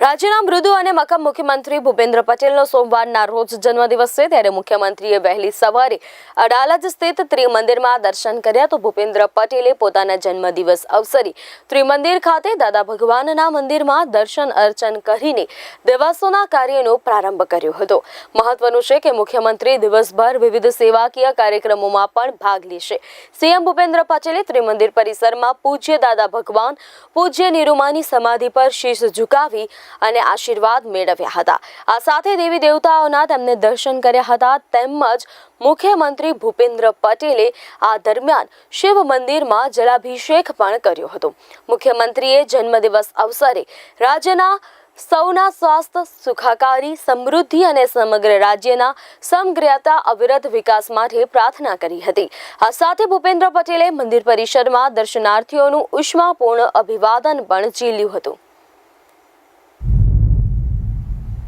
રાજ્યના મૃદુ અને મકમ મુખ્યમંત્રી ભૂપેન્દ્ર પટેલનો સોમવારના રોજ જન્મદિવસ છે, ત્યારે મુખ્યમંત્રીએ વહેલી સવારે અડાલજ સ્થિત ત્રિમંદિરમાં દર્શન કર્યા તો ભૂપેન્દ્ર પટેલે પોતાના જન્મદિવસ અવસરે ત્રિમંદિર ખાતે દાદા ભગવાનના મંદિરમાં દર્શન અર્ચન કરીને દિવસોના કાર્યનો પ્રારંભ કર્યો હતો. મહત્વનું છે કે મુખ્યમંત્રી દિવસભર વિવિધ સેવાકીય કાર્યક્રમોમાં પણ ભાગ લેશે. સીએમ ભૂપેન્દ્ર પટેલે ત્રિમંદિર પરિસરમાં પૂજ્ય દાદા ભગવાન પૂજ્ય નિરૂમાની સમાધિ પર શીશ ઝુકાવી અને આશીર્વાદ મેળવ્યા હતા. આ સાથે દેવી દેવતાઓના તેમને દર્શન કર્યા હતા. તેમજ મુખ્યમંત્રી ભૂપેન્દ્ર પટેલે આ દરમિયાન શિવ મંદિરમાં જલાભિષેક પણ કર્યો હતો. મુખ્યમંત્રીએ જન્મદિવસ અવસરે રાજ્યના સૌના સ્વાસ્થ્ય સુખાકારી, સમૃદ્ધિ અને સમગ્ર રાજ્યના સમગ્રતા અવિરત વિકાસ માટે પ્રાર્થના કરી હતી. આ સાથે ભૂપેન્દ્ર પટેલે મંદિર પરિસરમાં દર્શનાર્થીઓનું ઉષ્માપૂર્ણ અભિવાદન પણ ઝીલ્યું હતું.